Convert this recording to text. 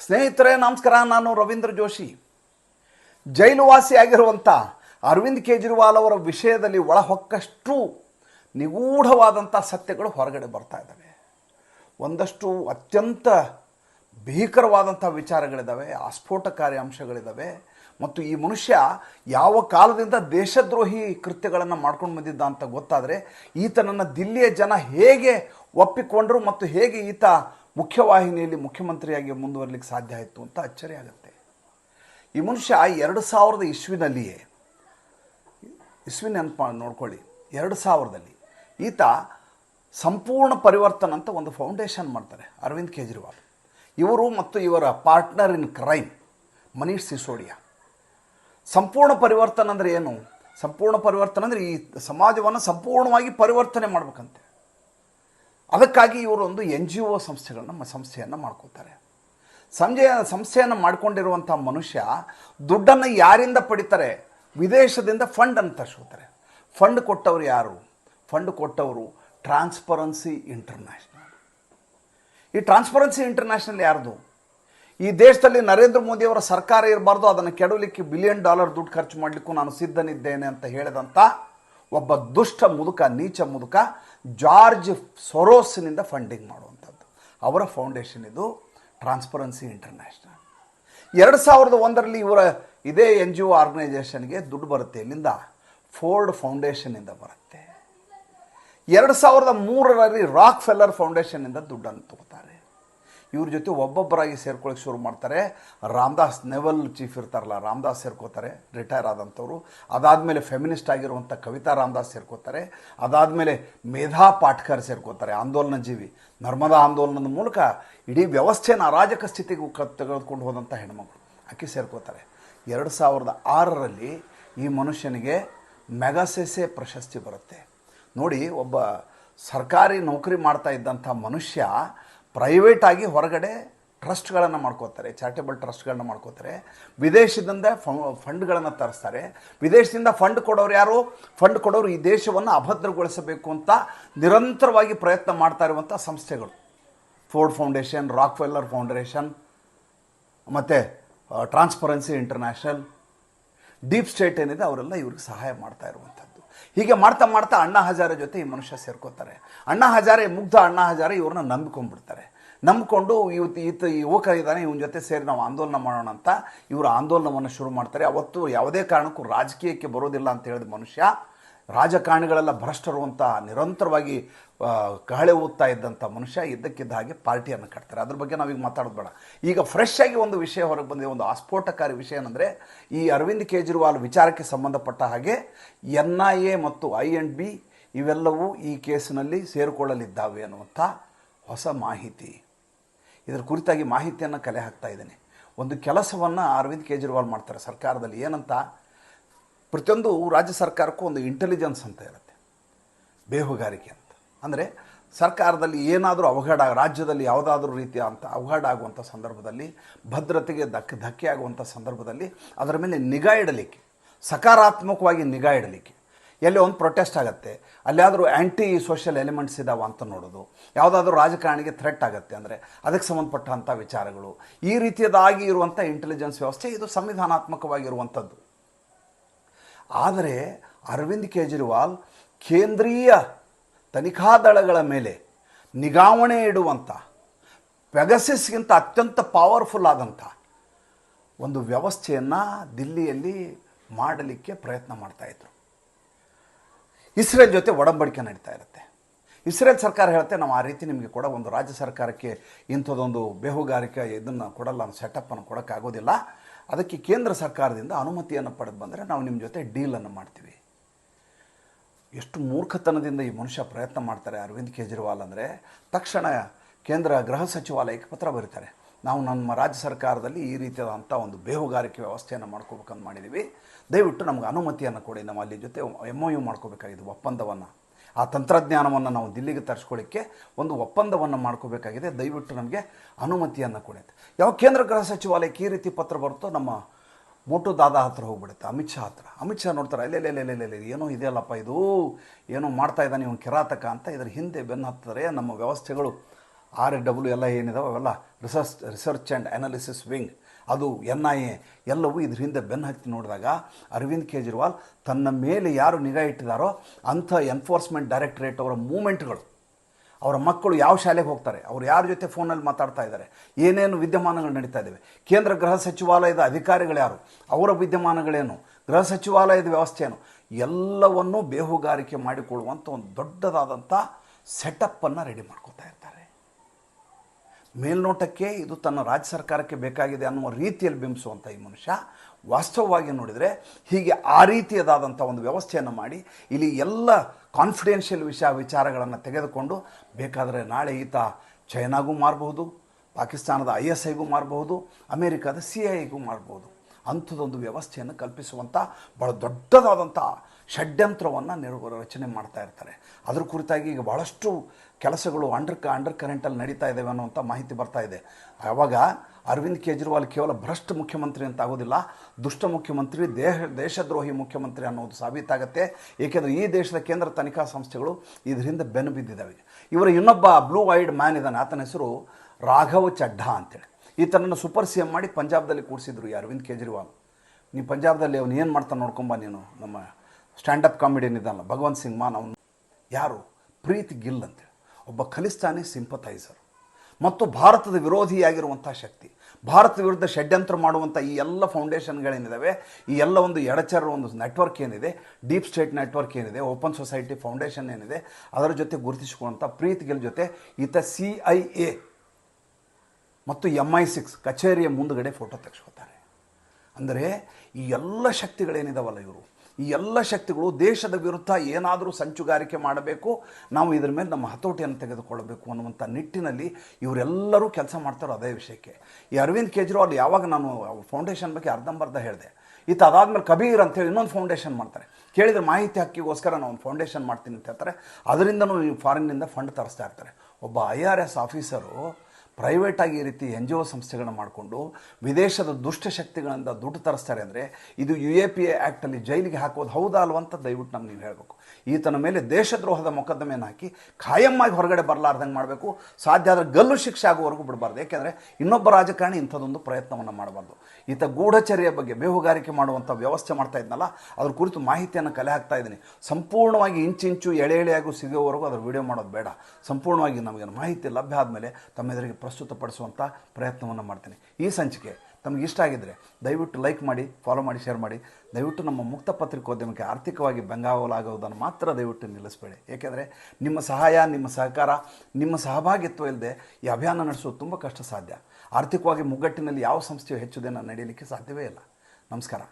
ಸ್ನೇಹಿತರೆ, ನಮಸ್ಕಾರ. ನಾನು ರವೀಂದ್ರ ಜೋಶಿ. ಜೈಲುವಾಸಿಯಾಗಿರುವಂಥ ಅರವಿಂದ್ ಕೇಜ್ರಿವಾಲ್ ಅವರ ವಿಷಯದಲ್ಲಿ ಒಳಹೊಕ್ಕಷ್ಟು ನಿಗೂಢವಾದಂಥ ಸತ್ಯಗಳು ಹೊರಗಡೆ ಬರ್ತಾ ಇದ್ದಾವೆ. ಒಂದಷ್ಟು ಅತ್ಯಂತ ಭೀಕರವಾದಂಥ ವಿಚಾರಗಳಿದ್ದಾವೆ ಆಸ್ಫೋಟಕಾರಿ ಅಂಶಗಳಿದ್ದಾವೆ ಮತ್ತು ಈ ಮನುಷ್ಯ ಯಾವ ಕಾಲದಿಂದ ದೇಶದ್ರೋಹಿ ಕೃತ್ಯಗಳನ್ನು ಮಾಡ್ಕೊಂಡು ಬಂದಿದ್ದ ಅಂತ ಗೊತ್ತಾದರೆ ಈತನನ್ನು ದಿಲ್ಲಿಯ ಜನ ಹೇಗೆ ಒಪ್ಪಿಕೊಂಡರು ಮತ್ತು ಹೇಗೆ ಈತ ಮುಖ್ಯವಾಹಿನಿಯಲ್ಲಿ ಮುಖ್ಯಮಂತ್ರಿಯಾಗಿ ಮುಂದುವರಲಿಕ್ಕೆ ಸಾಧ್ಯ ಆಯಿತು ಅಂತ ಅಚ್ಚರಿ ಆಗುತ್ತೆ. ಈ ಮನುಷ್ಯ ಎರಡು ಸಾವಿರದ ಇಸ್ವಿನಲ್ಲಿಯೇ ಇಸ್ವಿನ ನೆನಪು ನೋಡ್ಕೊಳ್ಳಿ, ಎರಡು ಸಾವಿರದಲ್ಲಿ ಈತ ಸಂಪೂರ್ಣ ಪರಿವರ್ತನ ಅಂತ ಒಂದು ಫೌಂಡೇಶನ್ ಮಾಡ್ತಾರೆ, ಅರವಿಂದ್ ಕೇಜ್ರಿವಾಲ್. ಇವರು ಮತ್ತು ಇವರ partner in crime Manish Sisodia. ಸಂಪೂರ್ಣ ಪರಿವರ್ತನೆ ಅಂದರೆ ಏನು? ಸಂಪೂರ್ಣ ಪರಿವರ್ತನೆ ಅಂದರೆ ಈ ಸಮಾಜವನ್ನು ಸಂಪೂರ್ಣವಾಗಿ ಪರಿವರ್ತನೆ ಮಾಡ್ಬೇಕಂತೆ. ಅದಕ್ಕಾಗಿ ಇವರು ಒಂದು ಎನ್ ಜಿ ಒ ಸಂಸ್ಥೆಗಳನ್ನ ಸಂಸ್ಥೆಯನ್ನು ಮಾಡ್ಕೋತಾರೆ ಸಂಜೆ ಸಂಸ್ಥೆಯನ್ನು ಮಾಡಿಕೊಂಡಿರುವಂಥ ಮನುಷ್ಯ ದುಡ್ಡನ್ನು ಯಾರಿಂದ ಪಡಿತಾರೆ? ವಿದೇಶದಿಂದ ಫಂಡನ್ನು ತರಿಸ್ಕೋತಾರೆ ಫಂಡ್ ಕೊಟ್ಟವರು ಯಾರು? ಫಂಡ್ ಕೊಟ್ಟವರು ಟ್ರಾನ್ಸ್ಪರೆನ್ಸಿ ಇಂಟರ್ನ್ಯಾಷನಲ್ ಈ ಟ್ರಾನ್ಸ್ಪರೆನ್ಸಿ ಇಂಟರ್ನ್ಯಾಷನಲ್ ಯಾರ್ದು? ಈ ದೇಶದಲ್ಲಿ ನರೇಂದ್ರ ಮೋದಿಯವರ ಸರ್ಕಾರ ಇರಬಾರ್ದು, ಅದನ್ನು ಕೆಡವಲಿಕ್ಕೆ ಬಿಲಿಯನ್ ಡಾಲರ್ ದುಡ್ಡು ಖರ್ಚು ಮಾಡಲಿಕ್ಕೂ ನಾನು ಸಿದ್ಧನಿದ್ದೇನೆ ಅಂತ ಹೇಳಿದಂಥ ಒಬ್ಬ ದುಷ್ಟ ಮುದುಕ, ನೀಚ ಮುದುಕ ಜಾರ್ಜ್ ಸೊರೋಸ್ನಿಂದ ಫಂಡಿಂಗ್ ಮಾಡುವಂಥದ್ದು. ಅವರ ಫೌಂಡೇಶನ್ ಇದು ಟ್ರಾನ್ಸ್ಪರೆನ್ಸಿ ಇಂಟರ್ನ್ಯಾಷನಲ್ ಎರಡು ಸಾವಿರದ ಒಂದರಲ್ಲಿ ಇವರ ಇದೇ ಎನ್ ಜಿ ಒ ಆರ್ಗನೈಸೇಷನ್ಗೆ ದುಡ್ಡು ಬರುತ್ತೆ. ಇಲ್ಲಿಂದ ಫೋರ್ಡ್ ಫೌಂಡೇಶನ್ನಿಂದ ಬರುತ್ತೆ. ಎರಡು ಸಾವಿರದ ಮೂರರಲ್ಲಿ ರಾಕ್ ಫೆಲ್ಲರ್ ಫೌಂಡೇಶನ್ನಿಂದ ದುಡ್ಡನ್ನು ತಗೋತಾರೆ. ಇವ್ರ ಜೊತೆ ಒಬ್ಬೊಬ್ಬರಾಗಿ ಸೇರ್ಕೊಳ್ಳೋಕೆ ಶುರು ಮಾಡ್ತಾರೆ. ರಾಮದಾಸ್ ನೆವಲ್ ಚೀಫ್ ಇರ್ತಾರಲ್ಲ, ರಾಮದಾಸ್ ಸೇರ್ಕೋತಾರೆ ರಿಟೈರ್ ಆದಂಥವ್ರು. ಅದಾದಮೇಲೆ ಫೆಮಿನಿಸ್ಟ್ ಆಗಿರುವಂಥ ಕವಿತಾ ರಾಮದಾಸ್ ಸೇರ್ಕೋತಾರೆ. ಅದಾದಮೇಲೆ ಮೇಧಾ ಪಾಟ್ಕರ್ ಸೇರ್ಕೋತಾರೆ ಆಂದೋಲನ ಜೀವಿ ನರ್ಮದಾ ಆಂದೋಲನದ ಮೂಲಕ ಇಡೀ ವ್ಯವಸ್ಥೆನ ಅರಾಜಕ ಸ್ಥಿತಿಗೆ ಕ, ತೆಗೆದುಕೊಂಡು ಹೋದಂಥ ಹೆಣ್ಮಗಳು ಆಕೆ ಸೇರ್ಕೋತಾರೆ. ಎರಡು ಸಾವಿರದ ಆರರಲ್ಲಿ ಈ ಮನುಷ್ಯನಿಗೆ ಮೆಗಾಸೆಸೆ ಪ್ರಶಸ್ತಿ ಬರುತ್ತೆ. ನೋಡಿ, ಒಬ್ಬ ಸರ್ಕಾರಿ ನೌಕರಿ ಮಾಡ್ತಾ ಇದ್ದಂಥ ಮನುಷ್ಯ ಪ್ರೈವೇಟ್ ಆಗಿ ಹೊರಗಡೆ ಟ್ರಸ್ಟ್ಗಳನ್ನು ಮಾಡ್ಕೋತಾರೆ ಚಾರಿಟೇಬಲ್ ಟ್ರಸ್ಟ್ಗಳನ್ನ ಮಾಡ್ಕೋತಾರೆ. ವಿದೇಶದಿಂದ ಫಂಡ್ಗಳನ್ನು ತರಿಸ್ತಾರೆ. ವಿದೇಶದಿಂದ ಫಂಡ್ ಕೊಡೋರು ಯಾರು? ಫಂಡ್ ಕೊಡೋರು ಈ ದೇಶವನ್ನು ಅಭದ್ರಗೊಳಿಸಬೇಕು ಅಂತ ನಿರಂತರವಾಗಿ ಪ್ರಯತ್ನ ಮಾಡ್ತಾ ಇರುವಂಥ ಸಂಸ್ಥೆಗಳು. Ford foundation Rockefeller foundation ಮತ್ತು ಟ್ರಾನ್ಸ್ಪರೆನ್ಸಿ ಇಂಟರ್ನ್ಯಾಷನಲ್ ಡೀಪ್ ಸ್ಟೇಟ್ ಏನಿದೆ, ಅವರೆಲ್ಲ ಇವ್ರಿಗೆ ಸಹಾಯ ಮಾಡ್ತಾ ಇರುವಂಥದ್ದು. ಹೀಗೆ ಮಾಡ್ತಾ ಮಾಡ್ತಾ ಅಣ್ಣಾ ಹಜಾರೆ ಜೊತೆ ಈ ಮನುಷ್ಯ ಸೇರ್ಕೋತಾರೆ. ಅಣ್ಣಾ ಹಜಾರೆ, ಮುಗ್ಧ ಅಣ್ಣಾ ಹಜಾರೆ ಇವ್ರನ್ನ ನಂಬ್ಕೊಂಡ್ಬಿಡ್ತಾರೆ. ನಂಬ್ಕೊಂಡು ಇವತ್ತು ಈತ ಯುವಕ ಇದ್ದಾನೆ, ಇವನ ಜೊತೆ ಸೇರಿ ನಾವು ಆಂದೋಲನ ಮಾಡೋಣ ಅಂತ ಇವರು ಆಂದೋಲನವನ್ನು ಶುರು ಮಾಡ್ತಾರೆ. ಅವತ್ತು ಯಾವುದೇ ಕಾರಣಕ್ಕೂ ರಾಜಕೀಯಕ್ಕೆ ಬರೋದಿಲ್ಲ ಅಂತ ಹೇಳಿದ ಮನುಷ್ಯ ರಾಜಕಾರಣಿಗಳೆಲ್ಲ ಭ್ರಷ್ಟರು ಅಂತ ನಿರಂತರವಾಗಿ ಕಹಳೆ ಓದ್ತಾ ಇದ್ದಂಥ ಮನುಷ್ಯ ಇದ್ದಕ್ಕಿದ್ದ ಹಾಗೆ ಪಾರ್ಟಿಯನ್ನು ಕಟ್ತಾರೆ. ಅದ್ರ ಬಗ್ಗೆ ನಾವೀಗ ಮಾತಾಡೋದು ಬೇಡ. ಈಗ ಫ್ರೆಶ್ ಆಗಿ ಒಂದು ವಿಷಯ ಹೊರಗೆ ಬಂದಿದೆ. ಒಂದು ಆಸ್ಫೋಟಕಾರಿ ವಿಷಯ ಏನಂದರೆ, ಈ ಅರವಿಂದ್ ಕೇಜ್ರಿವಾಲ್ ವಿಚಾರಕ್ಕೆ ಸಂಬಂಧಪಟ್ಟ ಹಾಗೆ ಎನ್ ಐ ಎ ಮತ್ತು ಐ ಆ್ಯಂಡ್ ಬಿ ಇವೆಲ್ಲವೂ ಈ ಕೇಸಿನಲ್ಲಿ ಸೇರಿಕೊಳ್ಳಲಿದ್ದಾವೆ ಅನ್ನುವಂಥ ಹೊಸ ಮಾಹಿತಿ. ಇದರ ಕುರಿತಾಗಿ ಮಾಹಿತಿಯನ್ನು ಕಲೆ ಹಾಕ್ತಾ ಇದ್ದೀನಿ. ಒಂದು ಕೆಲಸವನ್ನು ಅರವಿಂದ್ ಕೇಜ್ರಿವಾಲ್ ಮಾಡ್ತಾರೆ ಸರ್ಕಾರದಲ್ಲಿ. ಏನಂತ? ಪ್ರತಿಯೊಂದು ರಾಜ್ಯ ಸರ್ಕಾರಕ್ಕೂ ಒಂದು ಇಂಟೆಲಿಜೆನ್ಸ್ ಅಂತ ಇರುತ್ತೆ. ಬೇಹುಗಾರಿಕೆ ಅಂತ. ಅಂದರೆ ಸರ್ಕಾರದಲ್ಲಿ ಏನಾದರೂ ಅವಘಡ, ರಾಜ್ಯದಲ್ಲಿ ಯಾವುದಾದ್ರೂ ರೀತಿಯ ಅಂತ ಅವಘಡ ಆಗುವಂಥ ಸಂದರ್ಭದಲ್ಲಿ, ಭದ್ರತೆಗೆ ಧಕ್ಕೆ ಧಕ್ಕೆ ಆಗುವಂಥ ಸಂದರ್ಭದಲ್ಲಿ ಅದರ ಮೇಲೆ ನಿಗಾ ಇಡಲಿಕ್ಕೆ, ಸಕಾರಾತ್ಮಕವಾಗಿ ನಿಗಾ ಇಡಲಿಕ್ಕೆ. ಎಲ್ಲಿ ಒಂದು ಪ್ರೊಟೆಸ್ಟ್ ಆಗುತ್ತೆ, ಅಲ್ಲಾದರೂ ಆ್ಯಂಟಿ ಸೋಷಿಯಲ್ ಎಲಿಮೆಂಟ್ಸ್ ಇದಾವ ಅಂತ ನೋಡೋದು. ಯಾವುದಾದ್ರೂ ರಾಜಕಾರಣಿಗೆ ಥ್ರೆಟ್ ಆಗುತ್ತೆ ಅಂದರೆ ಅದಕ್ಕೆ ಸಂಬಂಧಪಟ್ಟಂಥ ವಿಚಾರಗಳು. ಈ ರೀತಿಯದಾಗಿ ಇರುವಂಥ ಇಂಟೆಲಿಜೆನ್ಸ್ ವ್ಯವಸ್ಥೆ ಇದು ಸಂವಿಧಾನಾತ್ಮಕವಾಗಿರುವಂಥದ್ದು ಆದರೆ ಅರವಿಂದ್ ಕೇಜ್ರಿವಾಲ್ ಕೇಂದ್ರೀಯ ತನಿಖಾ ದಳಗಳ ಮೇಲೆ ನಿಗಾವಣೆ ಇಡುವಂಥ, ಪೆಗಸಿಸ್ಗಿಂತ ಅತ್ಯಂತ ಪವರ್ಫುಲ್ ಆದಂಥ ಒಂದು ವ್ಯವಸ್ಥೆಯನ್ನು ದಿಲ್ಲಿಯಲ್ಲಿ ಮಾಡಲಿಕ್ಕೆ ಪ್ರಯತ್ನ ಮಾಡ್ತಾಯಿದ್ರು ಇಸ್ರೇಲ್ ಜೊತೆ ಒಡಂಬಡಿಕೆ ನಡೀತಾ ಇರುತ್ತೆ. ಇಸ್ರೇಲ್ ಸರ್ಕಾರ ಹೇಳುತ್ತೆ, ನಾವು ಆ ರೀತಿ ನಿಮಗೆ ಕೊಡ ಒಂದು ರಾಜ್ಯ ಸರ್ಕಾರಕ್ಕೆ ಇಂಥದ್ದೊಂದು ಬೇಹುಗಾರಿಕೆ ಇದನ್ನು ಕೊಡಲ್ಲ ಸೆಟಪ್ಪನ್ನು ಕೊಡೋಕ್ಕಾಗೋದಿಲ್ಲ. ಅದಕ್ಕೆ ಕೇಂದ್ರ ಸರ್ಕಾರದಿಂದ ಅನುಮತಿಯನ್ನು ಪಡೆದು ಬಂದರೆ ನಾವು ನಿಮ್ಮ ಜೊತೆ ಡೀಲನ್ನು ಮಾಡ್ತೀವಿ. ಎಷ್ಟು ಮೂರ್ಖತನದಿಂದ ಈ ಮನುಷ್ಯ ಪ್ರಯತ್ನ ಮಾಡ್ತಾರೆ ಅರವಿಂದ್ ಕೇಜ್ರಿವಾಲ್ ಅಂದರೆ. ತಕ್ಷಣ ಕೇಂದ್ರ ಗೃಹ ಸಚಿವಾಲಯಕ್ಕೆ ಪತ್ರ ಬರೀತಾರೆ. ನಾವು ನಮ್ಮ ರಾಜ್ಯ ಸರ್ಕಾರದಲ್ಲಿ ಈ ರೀತಿಯಾದಂಥ ಒಂದು ಬೇಹುಗಾರಿಕೆ ವ್ಯವಸ್ಥೆಯನ್ನು ಮಾಡ್ಕೋಬೇಕಂತ ಮಾಡಿದ್ದೀವಿ. ದಯವಿಟ್ಟು ನಮಗೆ ಅನುಮತಿಯನ್ನು ಕೊಡಿ. ನಾವು ಅಲ್ಲಿ ಜೊತೆ ಎಂ ಒ ಯು ಮಾಡ್ಕೋಬೇಕಾಗಿದೆ ಒಪ್ಪಂದವನ್ನು. ಆ ತಂತ್ರಜ್ಞಾನವನ್ನು ನಾವು ದಿಲ್ಲಿಗೆ ತರಿಸ್ಕೊಳ್ಳಿಕ್ಕೆ ಒಂದು ಒಪ್ಪಂದವನ್ನು ಮಾಡ್ಕೋಬೇಕಾಗಿದೆ. ದಯವಿಟ್ಟು ನಮಗೆ ಅನುಮತಿಯನ್ನು ಕೊಡಿ ಯಾವ ಕೇಂದ್ರ ಗೃಹ ಸಚಿವಾಲಯಕ್ಕೆ ಈ ರೀತಿ ಪತ್ರ ಬರುತ್ತೋ ನಮ್ಮ ಮೋಟು ದಾದಾ ಹತ್ರ ಹೋಗ್ಬಿಡುತ್ತೆ, ಅಮಿತ್ ಶಾ ಹತ್ರ. ಅಮಿತ್ ಶಾ ನೋಡ್ತಾರೆ, ಅಲ್ಲೇ ಅಲ್ಲೇ ಅಲ್ಲೇ ಅಲ್ಲೇ ಏನೋ ಇದೆಯಲ್ಲಪ್ಪ ಇದು? ಏನೋ ಮಾಡ್ತಾ ಇದ್ದಾನೆ ಇವನು ಕಿರಾತಕ ಅಂತ ಇದರ ಹಿಂದೆ ಬೆನ್ನು ಹತ್ತಿದರೆ ನಮ್ಮ ವ್ಯವಸ್ಥೆಗಳು ಆರ್ ಡಬ್ಲ್ಯೂ ಎಲ್ಲ ಏನಿದಾವೆ ಅವೆಲ್ಲ research research and analysis wing ಅದು ಎನ್ ಐ ಎ ಎಲ್ಲವೂ ಇದ್ರ ಹಿಂದೆ ಬೆನ್ನು ಹತ್ತಿ ನೋಡಿದಾಗ ಅರವಿಂದ್ ಕೇಜ್ರಿವಾಲ್ ತನ್ನ ಮೇಲೆ ಯಾರು ನಿಗಾ ಇಟ್ಟಿದ್ದಾರೋ ಅಂಥ ಎನ್ಫೋರ್ಸ್ಮೆಂಟ್ ಡೈರೆಕ್ಟರೇಟ್ ಅವರ ಮೂಮೆಂಟ್ಗಳು. ಅವರ ಮಕ್ಕಳು ಯಾವ ಶಾಲೆಗೆ ಹೋಗ್ತಾರೆ, ಅವ್ರು ಯಾರ ಜೊತೆ ಫೋನಲ್ಲಿ ಮಾತಾಡ್ತಾ ಇದ್ದಾರೆ, ಏನೇನು ವಿದ್ಯಮಾನಗಳು ನಡೀತಾ ಇದ್ದಾವೆ, ಕೇಂದ್ರ ಗೃಹ ಸಚಿವಾಲಯದ ಅಧಿಕಾರಿಗಳು ಯಾರು, ಅವರ ವಿದ್ಯಮಾನಗಳೇನು, ಗೃಹ ಸಚಿವಾಲಯದ ವ್ಯವಸ್ಥೆ ಏನು ಎಲ್ಲವನ್ನೂ ಬೇಹುಗಾರಿಕೆ ಮಾಡಿಕೊಳ್ಳುವಂಥ ಒಂದು ದೊಡ್ಡದಾದಂಥ ಸೆಟಪ್ಪನ್ನು ರೆಡಿ ಮಾಡ್ಕೋತಾ ಇರ್ತಾರೆ ಮೇಲ್ನೋಟಕ್ಕೆ ಇದು ತನ್ನ ರಾಜ್ಯ ಸರ್ಕಾರಕ್ಕೆ ಬೇಕಾಗಿದೆ ಅನ್ನುವ ರೀತಿಯಲ್ಲಿ ಬಿಂಬಿಸುವಂಥ ಈ ಮನುಷ್ಯ, ವಾಸ್ತವವಾಗಿ ನೋಡಿದರೆ ಹೀಗೆ ಆ ರೀತಿಯದಾದಂಥ ಒಂದು ವ್ಯವಸ್ಥೆಯನ್ನು ಮಾಡಿ ಇಲ್ಲಿ ಎಲ್ಲ ಕಾನ್ಫಿಡೆನ್ಷಿಯಲ್ ವಿಷಯ ವಿಚಾರಗಳನ್ನು ತೆಗೆದುಕೊಂಡು ಬೇಕಾದರೆ ನಾಳೆ ಈತ ಚೈನಾಗೂ ಮಾರಬಹುದು, ಪಾಕಿಸ್ತಾನದ ಐ ಎಸ್ ಐಗೂ ಮಾರಬಹುದು, ಅಮೇರಿಕಾದ ಸಿ ಐಗೂ ಮಾರಬಹುದು. ಅಂಥದ್ದೊಂದು ವ್ಯವಸ್ಥೆಯನ್ನು ಕಲ್ಪಿಸುವಂಥ ಭಾಳ ದೊಡ್ಡದಾದಂಥ ಷಡ್ಯಂತ್ರವನ್ನು ನಿರ್ವ ರಚನೆ ಮಾಡ್ತಾ ಇರ್ತಾರೆ. ಅದರ ಕುರಿತಾಗಿ ಈಗ ಭಾಳಷ್ಟು ಕೆಲಸಗಳು ಅಂಡರ್ ಕ ಅಂಡರ್ ಕರೆಂಟಲ್ಲಿ ನಡೀತಾ ಇದ್ದಾವೆ ಅನ್ನೋಂಥ ಮಾಹಿತಿ ಬರ್ತಾ ಇದೆ. ಆವಾಗ ಅರವಿಂದ್ ಕೇಜ್ರಿವಾಲ್ ಕೇವಲ ಭ್ರಷ್ಟ ಮುಖ್ಯಮಂತ್ರಿ ಅಂತ ಆಗೋದಿಲ್ಲ. ದುಷ್ಟ ಮುಖ್ಯಮಂತ್ರಿ, ದೇಹ, ದೇಶದ್ರೋಹಿ ಮುಖ್ಯಮಂತ್ರಿ ಅನ್ನೋದು ಸಾಬೀತಾಗತ್ತೆ. ಏಕೆಂದರೆ ಈ ದೇಶದ ಕೇಂದ್ರ ತನಿಖಾ ಸಂಸ್ಥೆಗಳು ಇದರಿಂದ ಬೆನ್ನು ಬಿದ್ದಿದ್ದಾವೆ ಇವರ ಇನ್ನೊಬ್ಬ ಬ್ಲೂ ವೈಡ್ ಮ್ಯಾನ್ ಇದ್ದಾನೆ ಆತನ ಹೆಸರು ರಾಘವ್ ಚಡ್ಡಾ ಅಂತೇಳಿ. ಈತನನ್ನು ಸೂಪರ್ ಸಿ ಎಂ ಮಾಡಿ ಪಂಜಾಬ್ದಲ್ಲಿ ಕೂಡಿಸಿದ್ರು ಈ ಅರವಿಂದ್ ಕೇಜ್ರಿವಾಲ್. ನೀ ಪಂಜಾಬ್ದಲ್ಲಿ ಅವನು ಏನು ಮಾಡ್ತಾನೆ ನೋಡ್ಕೊಂಬ ನೀನು ನಮ್ಮ ಸ್ಟ್ಯಾಂಡಪ್ ಕಾಮಿಡಿಯನ್ ಇದ್ದಾನಲ್ಲ, ಭಗವಂತ್ ಸಿಂಗ್ ಮಾನ್ ಅವನು. ಯಾರು? ಪ್ರೀತ್ ಗಿಲ್ ಅಂತೇಳಿ ಒಬ್ಬ ಖಲಿಸ್ತಾನಿ ಸಿಂಪಥೈಸರ್. ಮತ್ತು ಭಾರತದ ವಿರೋಧಿಯಾಗಿರುವಂಥ ಶಕ್ತಿ. ಭಾರತ ವಿರುದ್ಧ ಷಡ್ಯಂತ್ರ ಮಾಡುವಂಥ ಈ ಎಲ್ಲ ಫೌಂಡೇಶನ್ಗಳೇನಿದ್ದಾವೆ ಈ ಎಲ್ಲ ಒಂದು ಎಡಚರ ಒಂದು ನೆಟ್ವರ್ಕ್ ಏನಿದೆ, ಡೀಪ್ ಸ್ಟೇಟ್ ನೆಟ್ವರ್ಕ್ ಏನಿದೆ, ಓಪನ್ ಸೊಸೈಟಿ ಫೌಂಡೇಶನ್ ಏನಿದೆ, ಅದರ ಜೊತೆ ಗುರುತಿಸಿಕೊಳ್ಳುವಂಥ ಪ್ರೀತ್ ಗಿಲ್ ಜೊತೆ ಈತ ಸಿ ಐ ಎ ಮತ್ತು ಎಂ ಐ ಸಿಕ್ಸ್ ಕಚೇರಿಯ ಮುಂದುಗಡೆ ಫೋಟೋ ತೆಗೆಸ್ಕೊತಾರೆ ಅಂದರೆ ಈ ಎಲ್ಲ ಶಕ್ತಿಗಳೇನಿದಾವಲ್ಲ ಇವರು? ಈ ಎಲ್ಲ ಶಕ್ತಿಗಳು ದೇಶದ ವಿರುದ್ಧ ಏನಾದರೂ ಸಂಚುಗಾರಿಕೆ ಮಾಡಬೇಕು, ನಾವು ಇದರ ಮೇಲೆ ನಮ್ಮ ಹತೋಟಿಯನ್ನು ತೆಗೆದುಕೊಳ್ಳಬೇಕು ಅನ್ನುವಂಥ ನಿಟ್ಟಿನಲ್ಲಿ ಇವರೆಲ್ಲರೂ ಕೆಲಸ ಮಾಡ್ತಾರೋ ಅದೇ ವಿಷಯಕ್ಕೆ. ಈ ಅರವಿಂದ್ ಕೇಜ್ರಿವಾಲ್ ಯಾವಾಗ ನಾನು ಫೌಂಡೇಶನ್ ಬಗ್ಗೆ ಅರ್ಧಂಬರ್ಧ ಹೇಳಿದೆ, ಈತ ಅದಾದ್ಮೇಲೆ ಕಬೀರ್ ಅಂತೇಳಿ ಇನ್ನೊಂದು ಫೌಂಡೇಶನ್ ಮಾಡ್ತಾರೆ. ಕೇಳಿದರೆ ಮಾಹಿತಿ ಹಕ್ಕಿಗೋಸ್ಕರ ನಾವು ಒಂದು ಫೌಂಡೇಶನ್ ಮಾಡ್ತೀನಿ ಅಂತ ಹೇಳ್ತಾರೆ. ಅದರಿಂದನೂ ಫಾರಿನ್ನಿಂದ ಫಂಡ್ ತರಿಸ್ತಾ ಇರ್ತಾರೆ. ಒಬ್ಬ ಐ ಆರ್ ಎಸ್ ಆಫೀಸರು ಪ್ರೈವೇಟಾಗಿ ಈ ರೀತಿ ಎನ್ ಜಿ ಒ ಸಂಸ್ಥೆಗಳನ್ನ ಮಾಡಿಕೊಂಡು ವಿದೇಶದ ದುಷ್ಟ ಶಕ್ತಿಗಳಿಂದ ದುಡ್ಡು ತರಿಸ್ತಾರೆ ಅಂದರೆ ಇದು ಯು ಎ ಪಿ ಎ ಆ್ಯಕ್ಟಲ್ಲಿ ಜೈಲಿಗೆ ಹಾಕೋದು ಹೌದಾ ಅಲ್ವಂತ ದಯವಿಟ್ಟು ನಮ್ಗೆ ನೀವು ಹೇಳಬೇಕು. ಈತನ ಮೇಲೆ ದೇಶದ್ರೋಹದ ಮೊಕದ್ದಮೆಯನ್ನು ಹಾಕಿ ಖಾಯಮ್ಮಾಗಿ ಹೊರಗಡೆ ಬರಲಾರ್ದಂಗೆ ಮಾಡಬೇಕು. ಸಾಧ್ಯ ಆದರೆ ಗಲ್ಲು ಶಿಕ್ಷೆ ಆಗುವವರೆಗೂ ಬಿಡಬಾರ್ದು. ಏಕೆಂದರೆ ಇನ್ನೊಬ್ಬ ರಾಜಕಾರಣಿ ಇಂಥದ್ದೊಂದು ಪ್ರಯತ್ನವನ್ನು ಮಾಡಬಾರ್ದು. ಈತ ಗೂಢಚರ್ಯ ಬಗ್ಗೆ ಬೇಹುಗಾರಿಕೆ ಮಾಡುವಂಥ ವ್ಯವಸ್ಥೆ ಮಾಡ್ತಾ ಇದ್ನಲ್ಲ, ಅದ್ರ ಕುರಿತು ಮಾಹಿತಿಯನ್ನು ಕಲೆ ಹಾಕ್ತಾ ಇದ್ದೀನಿ. ಸಂಪೂರ್ಣವಾಗಿ ಇಂಚಿಂಚು ಎಳೆ ಎಳೆಯಾಗೂ ಸಿಗೋವರೆಗೂ ಅದರ ವಿಡಿಯೋ ಮಾಡೋದು ಬೇಡ. ಸಂಪೂರ್ಣವಾಗಿ ನಮಗೆ ಮಾಹಿತಿ ಲಭ್ಯ ಆದಮೇಲೆ ತಮ್ಮೆದುರಿಗೆ ಪ್ರಸ್ತುತಪಡಿಸುವಂಥ ಪ್ರಯತ್ನವನ್ನು ಮಾಡ್ತೀನಿ. ಈ ಸಂಚಿಕೆ ತಮಗೆ ಇಷ್ಟ ಆಗಿದ್ದರೆ ದಯವಿಟ್ಟು ಲೈಕ್ ಮಾಡಿ ಫಾಲೋ ಮಾಡಿ ಶೇರ್ ಮಾಡಿ. ದಯವಿಟ್ಟು ನಮ್ಮ ಮುಕ್ತ ಪತ್ರಿಕೋದ್ಯಮಕ್ಕೆ ಆರ್ಥಿಕವಾಗಿ ಬೆಂಗಾವಲಾಗುವುದನ್ನು ಮಾತ್ರ ದಯವಿಟ್ಟು ನಿಲ್ಲಿಸಬೇಡಿ. ಏಕೆಂದರೆ ನಿಮ್ಮ ಸಹಾಯ, ನಿಮ್ಮ ಸಹಕಾರ, ನಿಮ್ಮ ಸಹಭಾಗಿತ್ವ ಇಲ್ಲದೆ ಈ ಅಭಿಯಾನ ನಡೆಸೋದು ತುಂಬ ಕಷ್ಟ ಸಾಧ್ಯ. ಆರ್ಥಿಕವಾಗಿ ಮುಗ್ಗಟ್ಟಿನಲ್ಲಿ ಯಾವ ಸಂಸ್ಥೆಯು ಹೆಚ್ಚು ದಿನ ನಡೆಯಲಿಕ್ಕೆ ಸಾಧ್ಯವೇ ಇಲ್ಲ. ನಮಸ್ಕಾರ.